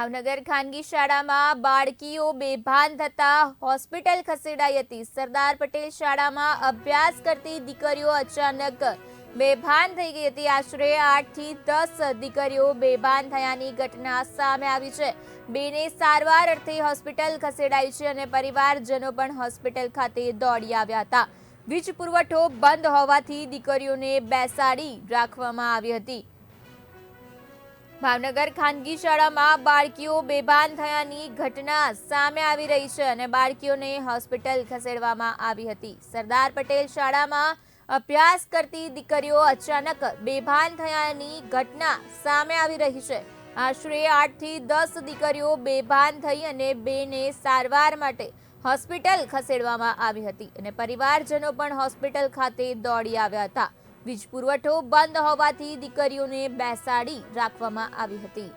ભાવનગર ખાનગી શાળામાં બાળકીઓ બેભાન થતા હોસ્પિટલ ખસેડાઈ હતી. સરદાર પટેલ શાળામાં અભ્યાસ કરતી દીકરીઓ અચાનક બેભાન થઈ ગઈ હતી. આશરે આઠથી દસ દીકરીઓ બેભાન થયાની ઘટના સામે આવી છે. બેને સારવાર અર્થે હોસ્પિટલ ખસેડાઈ છે અને પરિવારજનો પણ હોસ્પિટલ ખાતે દોડી આવ્યા હતા. વીજ પુરવઠો બંધ હોવાથી દીકરીઓને બેસાડી રાખવામાં આવી હતી. ભાવનગર ખાનગી શાળામાં બાળકીઓ બેભાન થયાની ઘટના સામે આવી રહી છે અને બાળકીઓને હોસ્પિટલ ખસેડવામાં આવી હતી. સરદાર પટેલ શાળામાં અભ્યાસ કરતી દીકરીઓ અચાનક બેભાન થયાની ઘટના સામે આવી રહી છે. આશરે આઠથી દસ દીકરીઓ બેભાન થઈ અને બેને સારવાર માટે હોસ્પિટલ ખસેડવામાં આવી હતી અને પરિવારજનો પણ હોસ્પિટલ ખાતે દોડી આવ્યા હતા. વીજ પુરવઠો બંધ હોવાથી દીકરીઓને બેસાડી રાખવામાં આવી હતી.